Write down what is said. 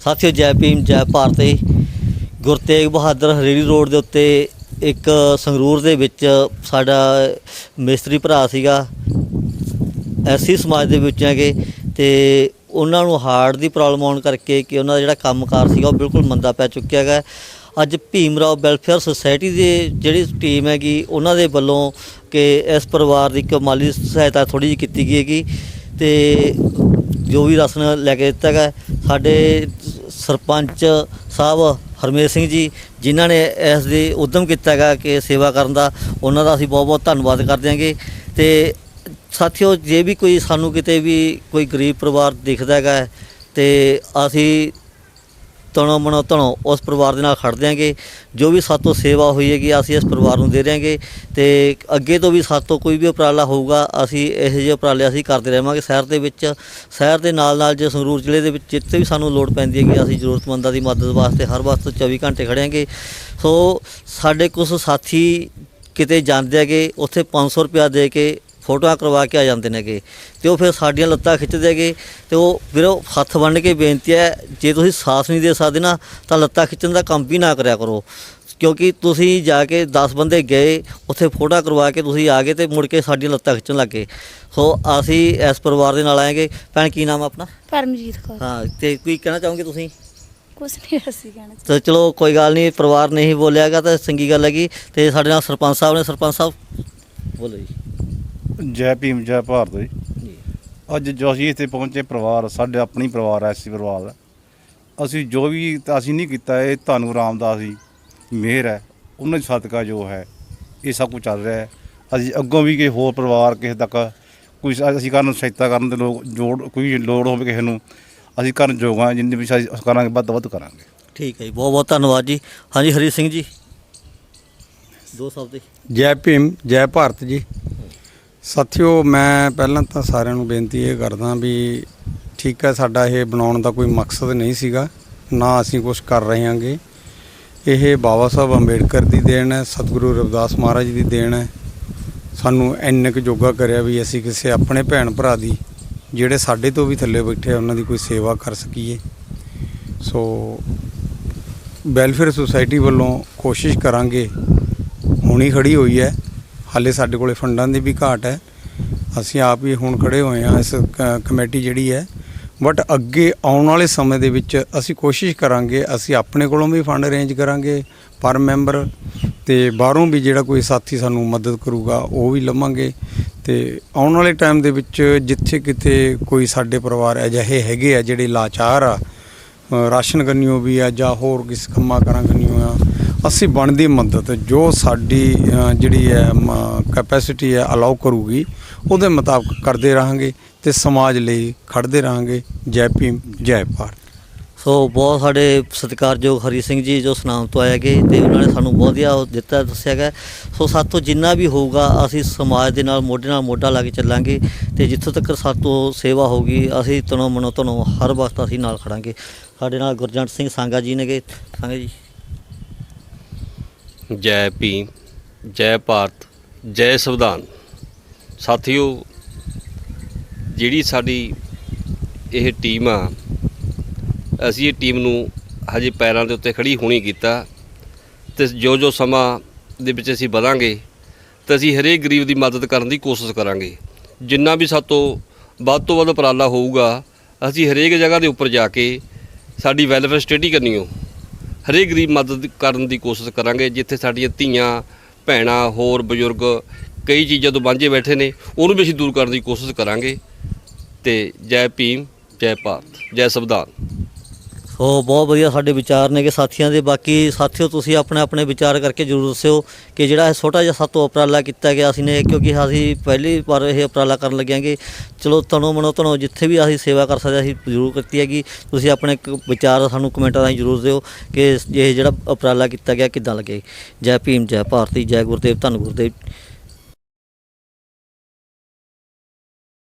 ਸਾਥੀਓ, ਜੈ ਭੀਮ, ਜੈ ਭਾਰਤ ਜੀ ਗੁਰੂ ਤੇਗ ਬਹਾਦਰ ਹਰੇਰੀ ਰੋਡ ਦੇ ਉੱਤੇ ਇੱਕ ਸੰਗਰੂਰ ਦੇ ਵਿੱਚ ਸਾਡਾ ਮਿਸਤਰੀ ਭਰਾ ਸੀਗਾ। ਐਸੀ ਸਮਾਜ ਦੇ ਵਿੱਚ ਹੈਗੇ ਤੇ ਉਹਨਾਂ ਨੂੰ ਹਾਰਟ ਦੀ ਪ੍ਰੋਬਲਮ ਆਉਣ ਕਰਕੇ ਕਿ ਉਹਨਾਂ ਦਾ ਜਿਹੜਾ ਕੰਮਕਾਰ ਸੀਗਾ ਉਹ ਬਿਲਕੁਲ ਮੰਦਾ ਪੈ ਚੁੱਕਿਆ ਹੈਗਾ। ਅੱਜ ਭੀਮ ਰਾਓ ਵੈਲਫੇਅਰ ਸੁਸਾਇਟੀ ਦੀ ਜਿਹੜੀ ਟੀਮ ਹੈਗੀ, ਉਹਨਾਂ ਦੇ ਵੱਲੋਂ ਕਿ ਇਸ ਪਰਿਵਾਰ ਦੀ ਇੱਕ ਮਾਲੀ ਸਹਾਇਤਾ ਥੋੜੀ ਜਿਹੀ ਕੀਤੀ ਗਈ ਹੈਗੀ ਤੇ ਜੋ ਵੀ ਰਸਨ ਲੈ ਕੇ ਦਿੱਤਾ ਗਿਆ ਸਾਡੇ ਸਰਪੰਚ ਸਾਹਿਬ ਹਰਮੇਸ਼ ਸਿੰਘ ਜੀ, ਜਿਨ੍ਹਾਂ ਨੇ ਇਸ ਦੇ ਉਦਮ ਕੀਤਾ ਹੈਗਾ ਕਿ ਸੇਵਾ ਕਰਨ ਦਾ, ਉਹਨਾਂ ਦਾ ਅਸੀਂ ਬਹੁਤ ਬਹੁਤ ਧੰਨਵਾਦ ਕਰਦੇ ਹਾਂਗੇ। ਤੇ ਸਾਥੀਓ, ਜੇ ਵੀ ਕੋਈ ਸਾਨੂੰ ਕਿਤੇ ਵੀ ਕੋਈ ਗਰੀਬ ਪਰਿਵਾਰ ਦਿਖਦਾ ਹੈਗਾ ਤੇ ਅਸੀਂ ਤਣੋ ਮਣੋ ਤਣੋ ਉਸ ਪਰਿਵਾਰ ਦੇ ਨਾਲ ਖੜ ਦਿਆਂਗੇ ਜੋ ਵੀ ਸਾਤੋਂ ਸੇਵਾ ਹੋਈ ਹੈਗੀ, ਅਸੀਂ ਇਸ ਪਰਿਵਾਰ ਨੂੰ ਦੇ ਦਿਆਂਗੇ ਤੇ ਅੱਗੇ ਤੋਂ ਵੀ ਸਾਤੋਂ ਕੋਈ ਵੀ ਉਪਰਾਲਾ ਹੋਊਗਾ, ਅਸੀਂ ਇਹੋ ਜਿਹੇ ਉਪਰਾਲੇ ਅਸੀਂ ਕਰਦੇ ਰਹਾਂਗੇ। ਸ਼ਹਿਰ ਦੇ ਵਿੱਚ, ਸ਼ਹਿਰ ਦੇ ਨਾਲ ਨਾਲ ਜੇ ਸੰਗਰੂਰ ਜ਼ਿਲ੍ਹੇ ਦੇ ਵਿੱਚ ਜਿੱਥੇ ਵੀ ਸਾਨੂੰ ਲੋੜ ਪੈਂਦੀ ਹੈਗੀ, ਅਸੀਂ ਜ਼ਰੂਰਤਮੰਦਾਂ ਦੀ ਮਦਦ ਵਾਸਤੇ ਹਰ ਵਕਤ 24 ਘੰਟੇ ਖੜਿਆਂਗੇ ਸੋ ਸਾਡੇ ਕੁਝ ਸਾਥੀ ਕਿਤੇ ਜਾਂਦੇ ਹੈਗੇ, ਉੱਥੇ 500 ਰੁਪਇਆ ਦੇ ਕੇ ਫੋਟੋਆਂ ਕਰਵਾ ਕੇ ਆ ਜਾਂਦੇ ਨੇਗੇ ਤੇ ਉਹ ਫਿਰ ਸਾਡੀਆਂ ਲੱਤਾਂ ਖਿੱਚਦੇ ਹੈਗੇ ਤੇ ਉਹ ਫਿਰ ਉਹ ਹੱਥ ਬੰਨ੍ਹ ਕੇ ਬੇਨਤੀ ਹੈ ਜੇ ਤੁਸੀਂ ਸਾਥ ਨਹੀਂ ਦੇ ਸਕਦੇ ਨਾ ਤਾਂ ਲੱਤਾਂ ਖਿੱਚਣ ਦਾ ਕੰਮ ਵੀ ਨਾ ਕਰਿਆ ਕਰੋ। ਕਿਉਂਕਿ ਤੁਸੀਂ ਜਾ ਕੇ 10 ਬੰਦੇ ਗਏ ਉੱਥੇ ਫੋਟੋ ਕਰਵਾ ਕੇ ਤੁਸੀਂ ਆ ਗਏ ਤੇ ਮੁੜ ਕੇ ਸਾਡੀਆਂ ਲੱਤਾਂ ਖਿੱਚਣ ਲੱਗੇ ਸੋ ਅਸੀਂ ਇਸ ਪਰਿਵਾਰ ਦੇ ਨਾਲ ਆਏਗੇ। ਭੈਣ ਕੀ ਨਾਮ ਆਪਣਾ? ਪਰਮਜੀਤ ਕੌਰ। ਹਾਂ ਤੇ ਕੋਈ ਕਹਿਣਾ ਚਾਹੋਗੇ ਤੁਸੀਂ? ਕੁਛ ਨਹੀਂ ਅਸੀਂ ਕਹਿਣਾ ਤੇ ਚਲੋ ਕੋਈ ਗੱਲ ਨਹੀਂ ਪਰਿਵਾਰ ਨਹੀਂ ਬੋਲਿਆਗਾ ਤਾਂ ਚੰਗੀ ਗੱਲ ਹੈਗੀ। ਤੇ ਸਾਡੇ ਨਾਲ ਸਰਪੰਚ ਸਾਹਿਬ ਨੇ ਸਰਪੰਚ ਸਾਹਿਬ ਬੋਲੋ ਜੀ। ਜੈ ਭੀਮ ਜੈ ਭਾਰਤ ਜੀ। ਅੱਜ ਜੋ ਅਸੀਂ ਇੱਥੇ ਪਹੁੰਚੇ ਪਰਿਵਾਰ ਸਾਡੇ ਆਪਣੀ ਪਰਿਵਾਰ ਐ ਐਸੀ ਪਰਿਵਾਰ ਦਾ ਅਸੀਂ ਜੋ ਵੀ ਅਸੀਂ ਨਹੀਂ ਕੀਤਾ ਇਹ ਤੁਹਾਨੂੰ ਰਾਮਦਾਸ ਜੀ ਮਿਹਰ ਹੈ ਉਹਨਾਂ ਦੀ ਸਦਕਾ ਜੋ ਹੈ ਇਹ ਸਭ ਕੁਝ ਚੱਲ ਰਿਹਾ ਹੈ। ਅਸੀਂ ਅੱਗੋਂ ਵੀ ਕਿ ਹੋਰ ਪਰਿਵਾਰ ਕਿਸੇ ਤੱਕ ਕੋਈ ਅਸੀਂ ਕਰਨ ਸਹਾਇਤਾ ਕਰਨ ਦੇ ਲੋਕ ਜੋੜ ਕੋਈ ਲੋੜ ਹੋਵੇ ਕਿਸੇ ਨੂੰ ਅਸੀਂ ਕਰਨ ਹਾਂ ਜਿੰਨੇ ਵੀ ਅਸੀਂ ਕਰਾਂਗੇ ਵੱਧ ਤੋਂ ਵੱਧ ਕਰਾਂਗੇ। ਠੀਕ ਹੈ ਜੀ ਬਹੁਤ ਬਹੁਤ ਧੰਨਵਾਦ ਜੀ। ਹਾਂਜੀ ਹਰੀ ਸਿੰਘ ਜੀ। ਦੋ ਸ਼ਬਦ ਜੈ ਭੀਮ ਜੈ ਭਾਰਤ ਜੀ। ਸਾਥੀਓ, ਮੈਂ ਪਹਿਲਾਂ ਤਾਂ ਸਾਰਿਆਂ ਨੂੰ ਬੇਨਤੀ ਇਹ ਕਰਦਾ ਵੀ ਠੀਕ ਹੈ, ਸਾਡਾ ਇਹ ਬਣਾਉਣ ਦਾ ਕੋਈ ਮਕਸਦ ਨਹੀਂ ਸੀਗਾ। ਨਾ ਅਸੀਂ ਕੁਝ ਕਰ ਰਹੇ ਹਾਂਗੇ। ਇਹ ਬਾਬਾ ਸਾਹਿਬ ਅੰਬੇਡਕਰ ਦੀ ਦੇਣ ਹੈ, ਸਤਿਗੁਰੂ ਰਵਿਦਾਸ ਮਹਾਰਾਜ ਦੀ ਦੇਣ ਹੈ। ਸਾਨੂੰ ਇੰਨੇ ਕੁ ਜੋਗਾ ਕਰਿਆ ਵੀ ਅਸੀਂ ਕਿਸੇ ਆਪਣੇ ਭੈਣ ਭਰਾ ਦੀ, ਜਿਹੜੇ ਸਾਡੇ ਤੋਂ ਵੀ ਥੱਲੇ ਬੈਠੇ ਆ, ਉਹਨਾਂ ਦੀ ਕੋਈ ਸੇਵਾ ਕਰ ਸਕੀਏ। ਸੋ ਵੈਲਫੇਅਰ ਸੁਸਾਇਟੀ ਵੱਲੋਂ ਕੋਸ਼ਿਸ਼ ਕਰਾਂਗੇ। ਹੁਣੀ ਖੜੀ ਹੋਈ ਹੈ। ਹਾਲੇ ਸਾਡੇ ਕੋਲੇ ਫੰਡਾਂ ਦੀ ਵੀ ਘਾਟ ਹੈ। ਅਸੀਂ ਆਪ ਹੀ ਹੁਣ ਖੜੇ ਹੋਏ ਹਾਂ ਇਸ ਕ- ਕਮੇਟੀ ਜਿਹੜੀ ਹੈ। ਬਟ ਅੱਗੇ ਆਉਣ ਵਾਲੇ ਸਮੇਂ ਦੇ ਵਿੱਚ ਅਸੀਂ ਕੋਸ਼ਿਸ਼ ਕਰਾਂਗੇ ਅਸੀਂ ਆਪਣੇ ਕੋਲੋਂ ਵੀ ਫੰਡ ਅਰੇਂਜ ਕਰਾਂਗੇ ਪਰ ਮੈਂਬਰ ਤੇ ਬਾਹਰੋਂ ਵੀ ਜਿਹੜਾ ਕੋਈ ਸਾਥੀ ਸਾਨੂੰ ਮਦਦ ਕਰੂਗਾ ਉਹ ਵੀ ਲਵਾਂਗੇ। ਤੇ ਆਉਣ ਵਾਲੇ ਟਾਈਮ ਦੇ ਵਿੱਚ ਜਿੱਥੇ ਕਿਤੇ ਕੋਈ ਸਾਡੇ ਪਰਿਵਾਰ ਅਜਿਹੇ ਹੈਗੇ ਆ ਜਿਹੜੇ ਲਾਚਾਰ ਆ ਅ, ਰਾਸ਼ਨ ਗੰਨਿਓ ਵੀ ਆ ਜਾਂ ਹੋਰ ਕਿਸ ਕੰਮਾਂ ਕਰਾਂ ਗੰਨਿਓ ਆ ਅਸੀਂ ਬਣਦੀ ਮਦਦ ਜੋ ਸਾਡੀ ਜਿਹੜੀ ਹੈ ਕੈਪੈਸਿਟੀ ਹੈ ਅਲਾਉ ਕਰੂਗੀ, ਉਹਦੇ ਮੁਤਾਬਕ ਕਰਦੇ ਰਹਾਂਗੇ ਤੇ ਸਮਾਜ ਲਈ ਖੜਦੇ ਰਹਾਂਗੇ। ਜੈ ਭੀਮ, ਜੈ ਭਾਰਤ। ਸੋ ਬਹੁਤ ਸਾਡੇ ਸਤਿਕਾਰਯੋਗ ਹਰੀ ਸਿੰਘ ਜੀ ਜੋ ਸੁਨਾਮ ਤੋਂ ਆਏ ਹੈਗੇ ਤੇ ਉਹਨਾਂ ਨੇ ਸਾਨੂੰ ਬਹੁਤ ਵਧੀਆ ਉਹ ਦਿੱਤਾ, ਦੱਸਿਆ ਗਿਆ। ਸੋ ਸਾਤੋਂ ਜਿੰਨਾ ਵੀ ਹੋਊਗਾ, ਅਸੀਂ ਸਮਾਜ ਦੇ ਨਾਲ ਮੋਢੇ ਨਾਲ ਮੋਢਾ ਲਾ ਕੇ ਚੱਲਾਂਗੇ ਤੇ ਜਿੱਥੋਂ ਤੱਕ ਸਾਤੋਂ ਸੇਵਾ ਹੋਊਗੀ, ਅਸੀਂ ਤਨੋਂ ਮਨੋਂ ਤਨੋਂ ਹਰ ਵਕਤ ਅਸੀਂ ਨਾਲ ਖੜਾਂਗੇ। ਸਾਡੇ ਨਾਲ ਗੁਰਜੰਟ ਸਿੰਘ ਸਾਂਗਾ ਜੀ ਨੇਗੇ। ਸਾਂਗਾ ਜੀ। ਜੈ ਭੀਮ, ਜੈ ਭਾਰਤ, ਜੈ ਸੰਵਿਧਾਨ। ਸਾਥੀਓ, ਜਿਹੜੀ ਸਾਡੀ ਇਹ ਟੀਮ ਆ, ਅਸੀਂ ਇਹ ਟੀਮ ਨੂੰ ਹਜੇ ਪੈਰਾਂ ਦੇ ਉੱਤੇ ਖੜੀ ਹੋਣੀ ਕੀਤਾ, ਤੇ ਜੋ ਜੋ ਸਮਾਂ ਦੇ ਵਿੱਚ ਅਸੀਂ ਵਧਾਂਗੇ, ਤੇ ਅਸੀਂ ਹਰੇਕ ਗਰੀਬ ਦੀ ਮਦਦ ਕਰਨ ਦੀ ਕੋਸ਼ਿਸ਼ ਕਰਾਂਗੇ। ਜਿੰਨਾ ਵੀ ਸਾਤੋਂ ਵੱਧ ਤੋਂ ਵੱਧ ਉਪਰਾਲਾ ਹੋਊਗਾ, ਅਸੀਂ ਹਰੇਕ ਜਗ੍ਹਾ ਦੇ ਉੱਪਰ ਜਾ ਕੇ ਸਾਡੀ ਵੈਲਫੇਅਰ ਸਟੱਡੀ ਕਰਨੀ ਹੋ ਹਰੇਕ ਗਰੀਬ ਮਦਦ ਕਰਨ ਦੀ ਕੋਸ਼ਿਸ਼ ਕਰਾਂਗੇ, ਜਿੱਥੇ ਸਾਡੀਆਂ ਧੀਆਂ, ਭੈਣਾਂ, ਹੋਰ ਬਜ਼ੁਰਗ ਕਈ ਚੀਜ਼ਾਂ ਤੋਂ ਵਾਂਝੇ ਬੈਠੇ ਨੇ, ਉਹਨੂੰ ਵੀ ਅਸੀਂ ਦੂਰ ਕਰਨ ਦੀ ਕੋਸ਼ਿਸ਼ ਕਰਾਂਗੇ। ਤੇ ਜੈ ਭੀਮ, ਜੈ ਭਾਰਤ, ਜੈ ਸੰਵਿਧਾਨ। ਸੋ ਬਹੁਤ ਵਧੀਆ ਸਾਡੇ ਵਿਚਾਰ ਨੇਗੇ ਸਾਥੀਆਂ ਦੇ। ਬਾਕੀ ਸਾਥੀਓ, ਤੁਸੀਂ ਆਪਣੇ ਆਪਣੇ ਵਿਚਾਰ ਕਰਕੇ ਜ਼ਰੂਰ ਦੱਸਿਓ ਕਿ ਜਿਹੜਾ ਇਹ ਛੋਟਾ ਜਿਹਾ ਸਾਤੋਂ ਉਪਰਾਲਾ ਕੀਤਾ ਗਿਆ ਅਸੀਂ ਨੇ, ਕਿਉਂਕਿ ਅਸੀਂ ਪਹਿਲੀ ਵਾਰ ਇਹ ਉਪਰਾਲਾ ਕਰਨ ਲੱਗਿਆਂਗੇ ਚਲੋ, ਤਨੋ ਮਨੋ ਤਨੋ ਜਿੱਥੇ ਵੀ ਅਸੀਂ ਸੇਵਾ ਕਰ ਸਕਦੇ ਅਸੀਂ ਜ਼ਰੂਰ ਕੀਤੀ ਹੈਗੀ। ਤੁਸੀਂ ਆਪਣੇ ਵਿਚਾਰ ਸਾਨੂੰ ਕਮੈਂਟਾਂ ਰਾਹੀਂ ਜ਼ਰੂਰ ਦਿਓ ਕਿ ਇਹ ਜਿਹੜਾ ਉਪਰਾਲਾ ਕੀਤਾ ਗਿਆ ਕਿੱਦਾਂ ਲੱਗੇ। ਜੈ ਭੀਮ, ਜੈ ਭਾਰਤੀ, ਜੈ ਗੁਰਦੇਵ, ਧੰਨ ਗੁਰਦੇਵ।